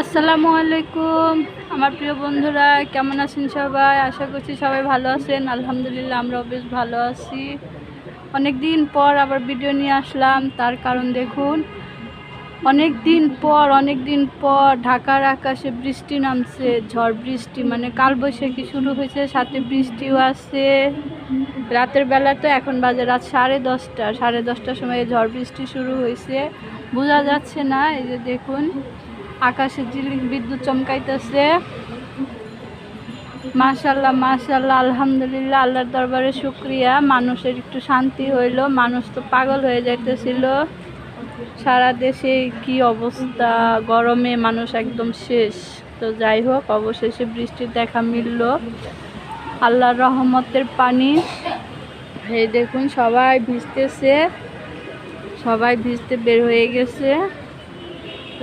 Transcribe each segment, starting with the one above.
আসসালামু আলাইকুম। আমার প্রিয় বন্ধুরা, কেমন আছেন সবাই? আশা করছি সবাই ভালো আছেন। আলহামদুলিল্লাহ, আমরাও বেশ ভালো আছি। অনেক দিন পর আবার ভিডিও নিয়ে আসলাম, তার কারণ দেখুন অনেক দিন পর অনেক দিন পর ঢাকার আকাশে বৃষ্টি নামছে, ঝড় বৃষ্টি মানে কালবৈশাখী শুরু হয়েছে, সাথে বৃষ্টিও আছে। রাতের বেলা তো এখন বাজে রাত সাড়ে দশটা, সাড়ে দশটার সময় ঝড় বৃষ্টি শুরু হয়েছে। বোঝা যাচ্ছে না, এই যে দেখুন আকাশে ঝিলিক বিদ্যুৎ চমকাইতেছে। মাশাল্লাহ মাশাল্লাহ আলহামদুলিল্লাহ, আল্লাহর দরবারে শুক্রিয়া। মানুষের একটু শান্তি হইল, মানুষ তো পাগল হয়ে যাইতেছিল। সারা দেশে কি অবস্থা, গরমে মানুষ একদম শেষ। তো যাই হোক, অবশেষে বৃষ্টির দেখা মিলল। আল্লাহর রহমতের পানি। এই দেখুন, সবাই ভিজতেছে। সবাই ভিজতে বের হয়ে গেছে।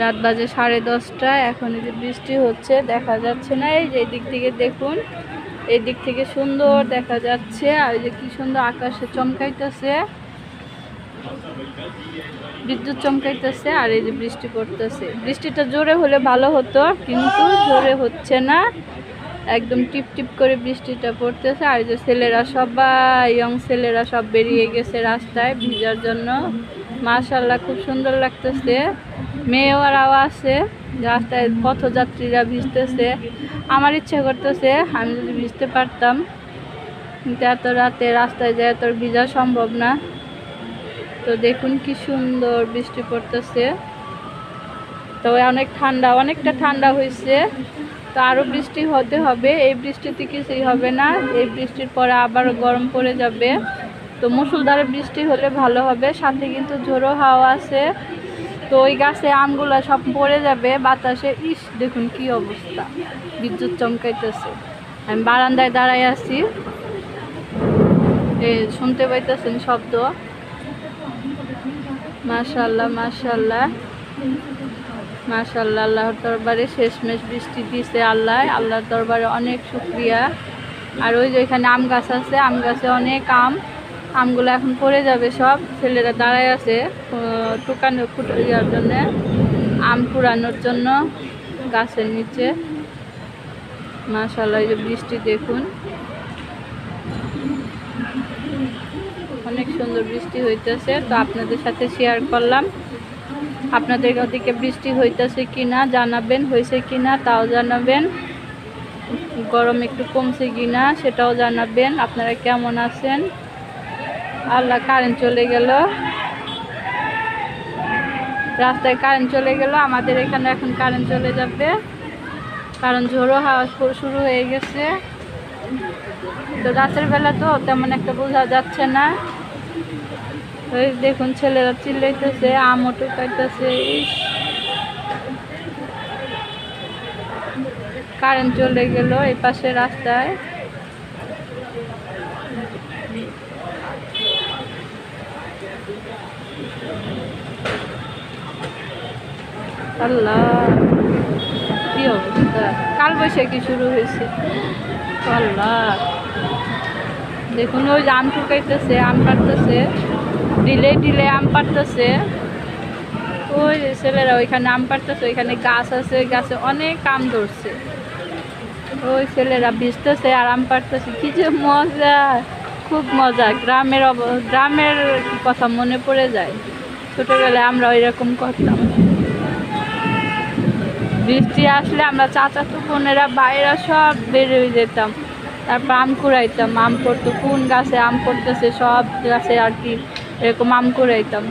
রাত বাজে সাড়ে দশটা, এখন এই যে বৃষ্টি হচ্ছে, দেখা যাচ্ছে না। এই যে দিক থেকে দেখুন এই দিক থেকে সুন্দর দেখা যাচ্ছে, আর যে কি সুন্দর আকাশে চমকাইতেছে। বিদ্যুৎ চমকাইতেছে, আর এই যে বৃষ্টি পড়তেছে। বৃষ্টিটা জোরে হলে ভালো হতো, কিন্তু জোরে হচ্ছে না। একদম টিপ টিপ করে বৃষ্টিটা পড়তেছে, আর যে ছেলেরা সবাই, ইয়ং ছেলেরা সব বেরিয়ে গেছে রাস্তায় ভিজার জন্য। মাশাল্লাহ খুব সুন্দর লাগতেছে। মেয়েরাও আছে, রাস্তায় পথযাত্রীরা ভিজতেছে। আমার ইচ্ছা করতেছে আমি যদি ভিজতে পারতাম, কিন্তু এত রাতে রাস্তায় যায় তোর ভিজা সম্ভব না। তো দেখুন কি সুন্দর বৃষ্টি পড়তেছে। তো অনেক ঠান্ডা, অনেকটা ঠান্ডা হয়েছে। তো আরও বৃষ্টি হতে হবে, এই বৃষ্টিতে কিছুই হবে না। এই বৃষ্টির পরে আবার গরম পড়ে যাবে। তো মুসুলধারে বৃষ্টি হলে ভালো হবে, সাথে কিন্তু ঝোড়ো হাওয়া আছে। তো ওই গাছে আমগুলো সব পড়ে যাবে, বাতাসে, ইস, দেখুন কি অবস্থা। বিদ্যুৎ চমকাইতেছে। আমি বারান্দায় দাঁড়াই আছি। এ শুনতে পাইতেছেন শব্দ? মাশাল্লাহ মাশাল্লাহ মাশাল্লাহ আল্লাহর দরবারে শেষমেশ বৃষ্টি দিছে আল্লাহ। আল্লাহর দরবারে অনেক শুক্রিয়া। আর ওই যে এখানে আম গাছ আছে, আম গাছে অনেক আম। আমগুলো এখন পড়ে যাবে সব। ছেলেরা দাঁড়ায় আছে টুকানো ফুটো ইয়ার জন্যে। আম কুড়ানোর জন্য গাছের নিচে। মাশাল্লাহ যে বৃষ্টি দেখুন। অনেক সুন্দর বৃষ্টি হইতেছে। তো আপনাদের সাথে শেয়ার করলাম। আপনাদের ওদিকে বৃষ্টি হইতেছে কি না জানাবেন হয়েছে কি না তাও জানাবেন। গরম একটু কমছে কি না সেটাও জানাবেন। আপনারা কেমন আছেন? আল্লাহ কারেন্ট চলে গেল। রাস্তায় কারেন্ট চলে গেল, আমাদের এখানে এখন কারেন্ট চলে যাবে। কারণ ঝোড়ো হাওয়া শুরু হয়ে গেছে। তো রাতের বেলা তো তেমন একটা বোঝা যাচ্ছে না। ওই দেখুন ছেলেরা চিল্লাইতেছে, আমও টুকাইতেছে কারেন্ট চলে গেল এই পাশে রাস্তায়। কাল বৈশাখী শুরু হয়েছে। দেখুন, ওই আম টুকাইতেছে আম পাড়তেছে। ডিলে ডিলে আম পাড়তেছে। ওই ছেলেরা ওইখানে আম পাড়তেছে, ওইখানে গাছ আছে, গাছে অনেক আম ধরছে। ওই ছেলেরা ভিজতেছে আর আম পাড়তেছে। কি যে মজা, খুব মজা। গ্রামের গ্রামের কথা মনে পড়ে যায়? ছোটোবেলায় আমরা ওইরকম করতাম। বৃষ্টি আসলে আমরা চাচাতো বোনেরা বাইরা সব বেরিয়ে যেতাম। তারপর আম কুড়াইতাম, আম পড়তো কোন গাছে আম পড়তেছে সব গাছে আর কি এরকম আম কুড়াইতাম।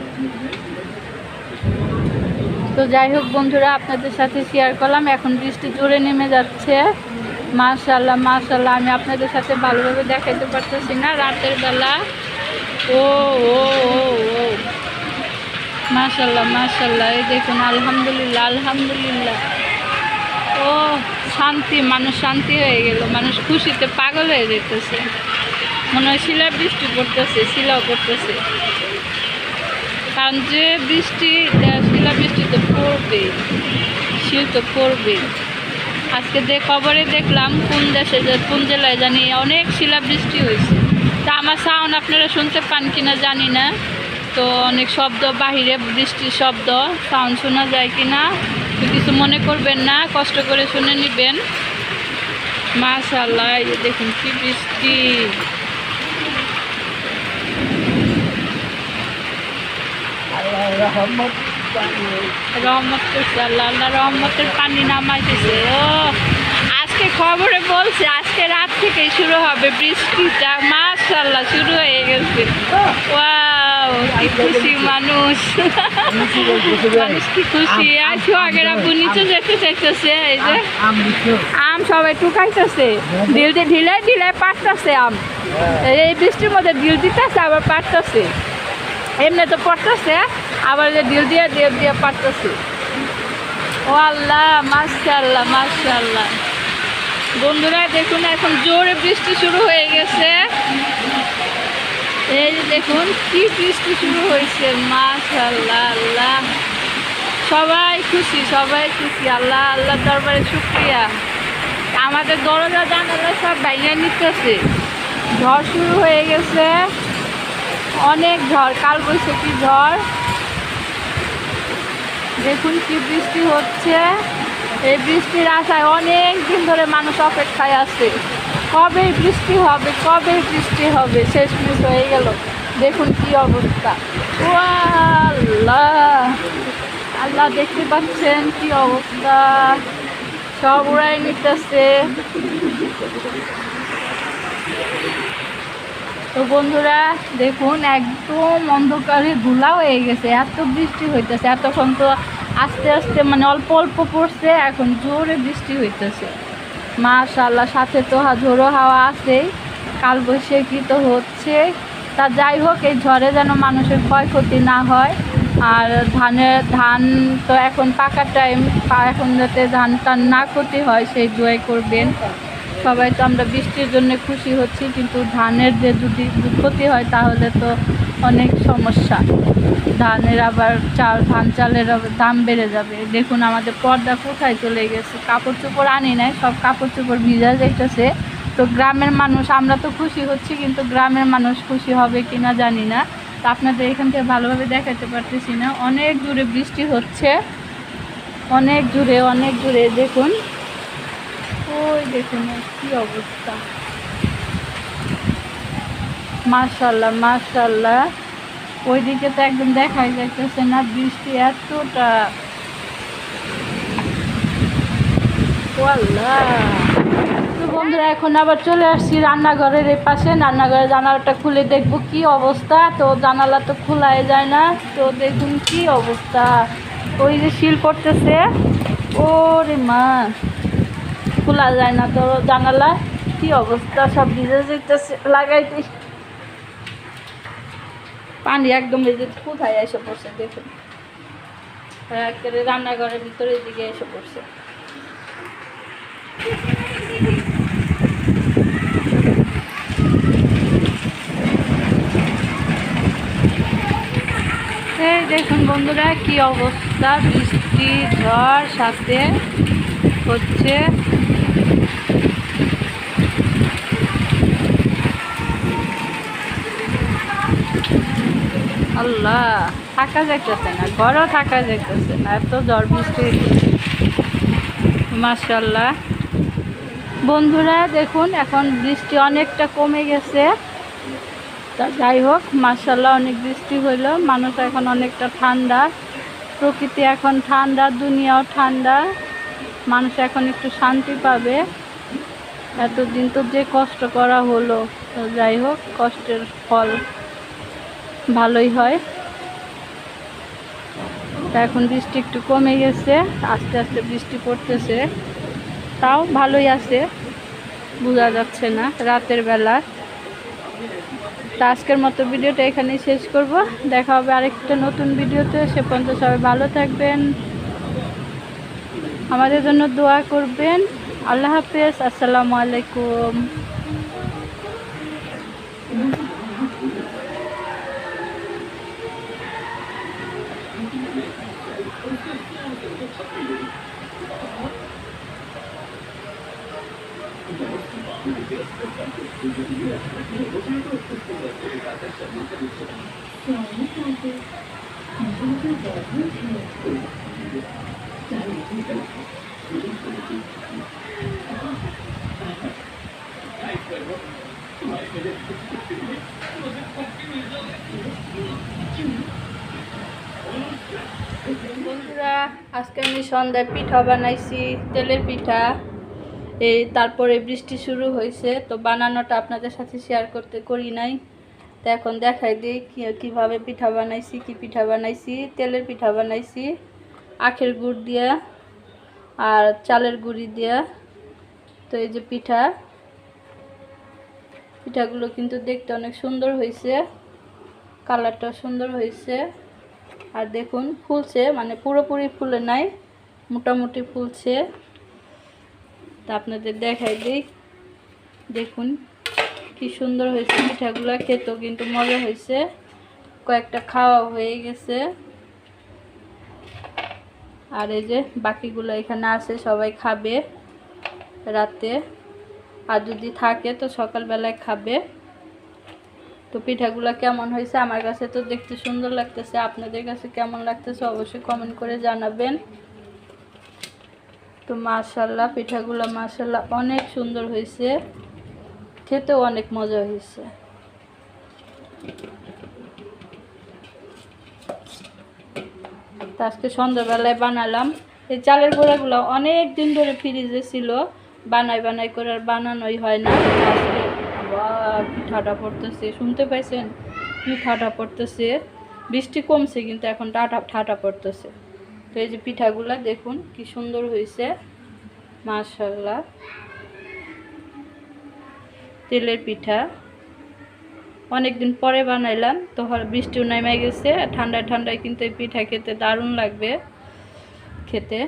তো যাই হোক বন্ধুরা, আপনাদের সাথে শেয়ার করলাম। এখন বৃষ্টি জোরে নেমে যাচ্ছে। মাশাল্লাহ মাশাল্লাহ আমি আপনাদের সাথে ভালোভাবে দেখাইতে পারতেছি না। রাতের বেলা। ও ও ও ও মাশাল্লাহ মাশাল্লাহ এই দেখুন, আলহামদুলিল্লাহ আলহামদুলিল্লাহ। ও, শান্তি, মানুষ শান্তি হয়ে গেল, মানুষ খুশিতে পাগল হয়ে যেতেছে। মনে হয় শিলা বৃষ্টি পড়তেছে, শিলাও পড়তেছে। কারণ যে বৃষ্টি শিলা বৃষ্টি তো পড়বে শিল তো পড়বে আজকে যে খবরে দেখলাম, কোন দেশে যে, কোন জেলায় জানি অনেক শিলা বৃষ্টি হয়েছে। তা আমার সাউন্ড আপনারা শুনতে পান কিনা জানি না। তো অনেক শব্দ, বাহিরে বৃষ্টির শব্দ সাউন্ড শোনা যায় কিনা? তো কিছু মনে করবেন না, কষ্ট করে শুনে নেবেন। মাশাল্লাহ দেখুন কি বৃষ্টি। রহমত করছে আল্লাহ আল্লাহ রহমতের পানি নামাইতেছে। ও, আজকে খবরে বলছে আজকে রাত থেকেই শুরু হবে বৃষ্টিটা। মাশাল্লাহ শুরু হয়ে গেছে। ওয়াও কি খুশি মানুষ। মানুষ কি খুশি। আজকে আগের আব্বু নিচে যেতে চাইতেছে এই যে। আম সবাই টুকাইতেছে। ঢিল দিয়ে ঢিলে ঢিলে পাটতেছে আম। এই বৃষ্টির মধ্যে ঢিল দিতেছে আবার পাটতেছে এমনি তো পড়তেছে আবার যে ঢিল দিয়ে দিয়ে দিয়ে পারতেছে ও আল্লাহ মাশাল্লাহ মাশাল্লাহ বন্ধুরা, দেখুন, এখন জোরে বৃষ্টি শুরু হয়ে গেছে। এই যে দেখুন, কি বৃষ্টি শুরু হয়েছে মাশাল্লাহ আল্লাহ সবাই খুশি সবাই খুশি, আল্লাহ আল্লাহ দরবারে শুক্রিয়া। আমাদের দরজা জানালা সব বাইরে নিতেছে। ঝড় শুরু হয়ে গেছে। অনেক ঝড় কাল বৈশাখী ঝড়। দেখুন কি বৃষ্টি হচ্ছে। এই বৃষ্টির আশায় অনেক দিন ধরে মানুষ অপেক্ষায় আছে। কবে বৃষ্টি হবে কবে বৃষ্টি হবে, শেষ মিস হয়ে গেল। দেখুন কি অবস্থা। আল্লাহ আল্লাহ দেখতে পাচ্ছেন কি অবস্থা। সব উড়াই নিতেছে। তো বন্ধুরা, দেখুন, একদম অন্ধকারে ধুলা হয়ে গেছে। এত বৃষ্টি হইতেছে, এতক্ষণ তো আস্তে আস্তে মানে অল্প অল্প পড়ছে, এখন জোরে বৃষ্টি হইতেছে। মাশাল্লাহ সাথে তো ঝোড়ো হাওয়া আছেই, কাল বৈশাখী তো হচ্ছে। তা যাই হোক, এই ঝড়ে যেন মানুষের ক্ষয়ক্ষতি না হয়। আর ধানের ধান তো এখন পাকা টাইম এখন যাতে ধান টান না ক্ষতি হয়, সেই দোয়াই করবেন। সবাই তো আমরা বৃষ্টির জন্য খুশি হচ্ছি, কিন্তু ধানের যে যদি ক্ষতি হয়, তাহলে তো অনেক সমস্যা। ধানের আবার চাল, ধান চালের দাম বেড়ে যাবে। দেখুন আমাদের পর্দা কোথায় চলে গেছে। কাপড় চোপড় আনি নাই, সব কাপড় চোপড় ভিজা যাইতেছে। তো গ্রামের মানুষ, আমরা তো খুশি হচ্ছি, কিন্তু গ্রামের মানুষ খুশি হবে কি না জানি না। তো আপনাদের এখান থেকে ভালোভাবে দেখাতে পারতেছি না। অনেক দূরে বৃষ্টি হচ্ছে। অনেক দূরে অনেক দূরে। দেখুন, ওই দেখুন কি অবস্থা। মার্শাল্লাহ মার্শাল্লাহ ওইদিকে তো একদম দেখাই যাইতেছে না, বৃষ্টি এতটা। তো বন্ধুরা, এখন আবার চলে আসছি রান্নাঘরের এই পাশে। রান্নাঘরের জানালাটা খুলে দেখব কি অবস্থা। তো জানালা তো খোলাই যায় না। তো দেখুন কি অবস্থা। ওই যে শিল পড়তেছে। ওরে মা, খোলা যায় না তো জানালা কি অবস্থা, সব ভিজে যেতেছে লাগাই দিই পানি একদম এই যে কোথায় এসে পড়ছে দেখুন। রান্নাঘরের ভিতরের দিকে এসে পড়ছে। দেখুন বন্ধুরা, কি অবস্থা? বৃষ্টি, ঝড়, সাথে হচ্ছে আল্লাহ, থাকা যাইতেছে না, ঘরও থাকা যাইতেছে না, এত ঝড় বৃষ্টি। মাশাল্লাহ বন্ধুরা, দেখুন, এখন বৃষ্টি অনেকটা কমে গেছে। তা যাই হোক মার্শাল্লাহ অনেক বৃষ্টি হইল। মানুষ এখন অনেকটা ঠান্ডা। প্রকৃতি এখন ঠান্ডা, দুনিয়াও ঠান্ডা। মানুষ এখন একটু শান্তি পাবে। এতদিন তো যে কষ্ট করা হলো যাই হোক, কষ্টের ফল। ভালোই হয়। তা এখন বৃষ্টি একটু কমে গেছে, আস্তে আস্তে বৃষ্টি পড়তেছে। তাও ভালোই আছে, বোঝা যাচ্ছে না রাতের বেলা। তা আজকের মতো ভিডিওটা এখানেই শেষ করব। দেখা হবে আরেকটা নতুন ভিডিওতে। সে পর্যন্ত সবাই ভালো থাকবেন। আমাদের জন্য দোয়া করবেন। আল্লাহ হাফেজ। আসসালামু আলাইকুম। বন্ধুরা আজকে আমি সন্ধ্যায় পিঠা বানাইছি তেলের পিঠা। এই তারপরে বৃষ্টি শুরু হয়েছে, তো বানানোটা আপনাদের সাথে শেয়ার করতে করি নাই। তো এখন দেখাই দিই কীভাবে পিঠা বানাইছি, কি পিঠা বানাইছি, তেলের পিঠা বানাইছি, আখের গুড় দিয়া আর চালের গুঁড়ি দিয়া। তো এই যে পিঠা, পিঠাগুলো কিন্তু দেখতে অনেক সুন্দর হয়েছে কালারটা সুন্দর হয়েছে। আর দেখুন, ফুলছে মানে পুরোপুরি ফুলে নাই, মোটামুটি ফুলছে। তা আপনাদের দেখাই দিই। দেখুন, কি সুন্দর হয়েছে পিঠাগুলো, খেতেও কিন্তু মজা হয়েছে। কয়েকটা খাওয়া হয়ে গেছে। আর এই যে বাকিগুলো এখানে আছে, সবাই খাবে রাতে। আর যদি থাকে তো সকালবেলায় খাবে। তো পিঠাগুলো কেমন হয়েছে? আমার কাছে তো দেখতে সুন্দর লাগতেছে। আপনাদের কাছে কেমন লাগতেছে অবশ্যই কমেন্ট করে জানাবেন। তো মাশাল্লাহ পিঠাগুলো মাশাল্লাহ অনেক সুন্দর হয়েছে। খেতেও অনেক মজা হয়েছে। আজকে সন্ধ্যাবেলায় বানালাম। এই চালের গোড়াগুলো অনেক দিন ধরে ফ্রিজে ছিল। বানাই বানাই করে আর বানানোই হয় না। কি পড়তেছে। শুনতে পাইছেন? ঠাডা পড়তেছে? বৃষ্টি কমছে কিন্তু এখন টাটা ঠাটা পড়তেছে। তো এই যে পিঠাগুলা দেখুন কি সুন্দর হয়েছে মাশাল্লাহ তেলের পিঠা। অনেক দিন পরে বানাইলাম, তো বৃষ্টিও নেমে গেছে, ঠান্ডায় ঠান্ডায় কিন্তু এই পিঠা খেতে দারুণ লাগবে খেতে।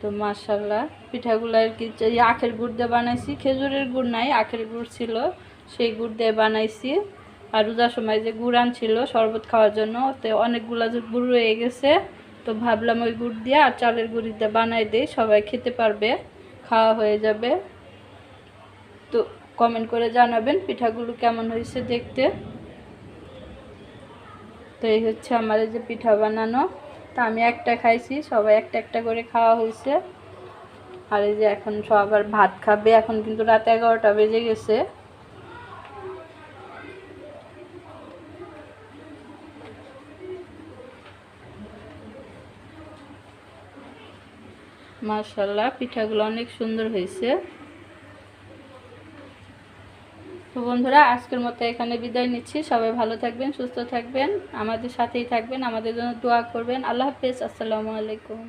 তো মাশাল্লাহ পিঠাগুলো আর কি আখের গুড় দিয়ে বানাইছি, খেজুরের গুড় নাই, আখের গুড় ছিল, সেই গুড় দিয়ে বানাইছি। আর রোজার সময় যে গুড় আনছিল, শরবত খাওয়ার জন্য, তো অনেকগুলো যে গুড় রয়ে গেছে, তো ভাবলাম ওই গুড় দিয়ে আর চালের গুঁড়ি দিয়ে বানাই দিই, সবাই খেতে পারবে, খাওয়া হয়ে যাবে। তো কমেন্ট করে জানাবেন পিঠাগুলো কেমন হয়েছে দেখতে। তো এই হচ্ছে আমার যে পিঠা বানানো, তা আমি একটা খাইছি, সবাই একটা একটা করে খাওয়া হয়েছে। আর এই যে এখন সবার ভাত খাবে, এখন কিন্তু রাত এগারোটা বেজে গেছে। মাশাল্লাহ পিঠাগুলো অনেক সুন্দর হয়েছে। তো বন্ধুরা, আজকের মতো এখানে বিদায় নিচ্ছি। সবাই ভালো থাকবেন, সুস্থ থাকবেন, আমাদের সাথেই থাকবেন, আমাদের জন্য দোয়া করবেন। আল্লাহ হাফেজ, আসসালামু আলাইকুম।